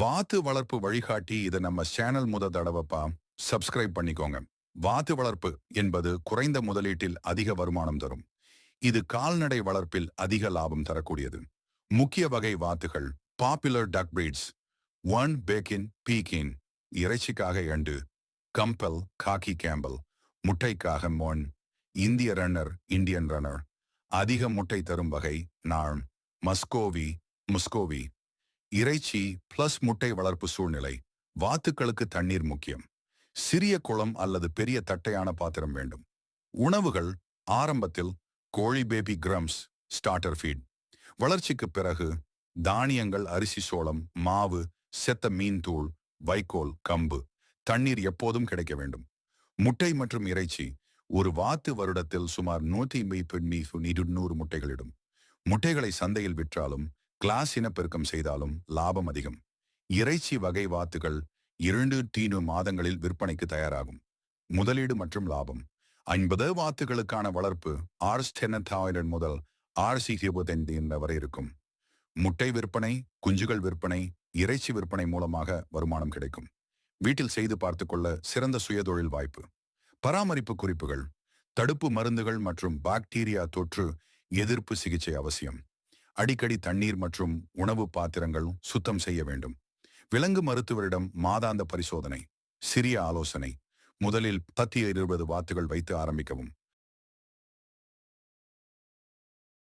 வாத்து வளர்ப்பு வழிகாட்டி இதை நம்ம சேனல் முத தடவைப்பா சப்ஸ்கிரைப் பண்ணிக்கோங்க. வாத்து வளர்ப்பு என்பது குறைந்த முதலீட்டில் அதிக வருமானம் தரும். இது கால்நடை வளர்ப்பில் அதிக லாபம் தரக்கூடியது. முக்கிய வகை வாத்துகள் popular duck breeds one Pekin Pekin இறைச்சிக்காக and Campbell khaki Campbell முட்டைக்காக மொன் இந்திய ரன்னர் இந்தியன் ரன்னர் அதிக முட்டை தரும் வகை நாள் மஸ்கோவி முஸ்கோவி. இறைச்சி பிளஸ் முட்டை வளர்ப்பு சூழ்நிலை. வாத்துக்களுக்கு தண்ணீர் முக்கியம். சிறிய குளம் அல்லது பெரிய தட்டையான பாத்திரம் வேண்டும். உணவுகள் ஆரம்பத்தில் கோழி பேபி கிரம்ஸ் ஸ்டார்டர் ஃபீட் வளர்ச்சிக்கு பிறகு தானியங்கள் அரிசி சோளம் மாவு செத்த மீன் தூள் வைக்கோல் கம்பு தண்ணீர் எப்போதும் கிடைக்க வேண்டும். முட்டை மற்றும் இறைச்சி ஒரு வாத்து வருடத்தில் சுமார் நூத்தி நூறு முட்டைகளிடும் முட்டைகளை சந்தையில் விற்றாலும் கிளாஸ் இனப்பெருக்கம் செய்தாலும் லாபம் அதிகம். இறைச்சி வகை வாத்துகள் இரண்டு தீனு மாதங்களில் விற்பனைக்கு தயாராகும். முதலீடு மற்றும் லாபம். ஐம்பது வாத்துகளுக்கான வளர்ப்பு ஆர்ஸ் டென்னத்தாயிரம் முதல் ஆர்சி இருபத்தைந்து வரை இருக்கும். முட்டை விற்பனை குஞ்சுகள் விற்பனை இறைச்சி விற்பனை மூலமாக வருமானம் கிடைக்கும். வீட்டில் செய்து பார்த்து கொள்ள சிறந்த சுயதொழில் வாய்ப்பு. பராமரிப்பு குறிப்புகள். தடுப்பு மருந்துகள் மற்றும் பாக்டீரியா தொற்று எதிர்ப்பு சிகிச்சை அவசியம். அடிக்கடி தண்ணீர் மற்றும் உணவு பாத்திரங்கள் சுத்தம் செய்ய வேண்டும். விலங்கு மருத்துவரிடம் மாதாந்த பரிசோதனை சிறிய ஆலோசனை முதலில் பத்தி இருபது வாத்துகள் வைத்து ஆரம்பிக்கவும்.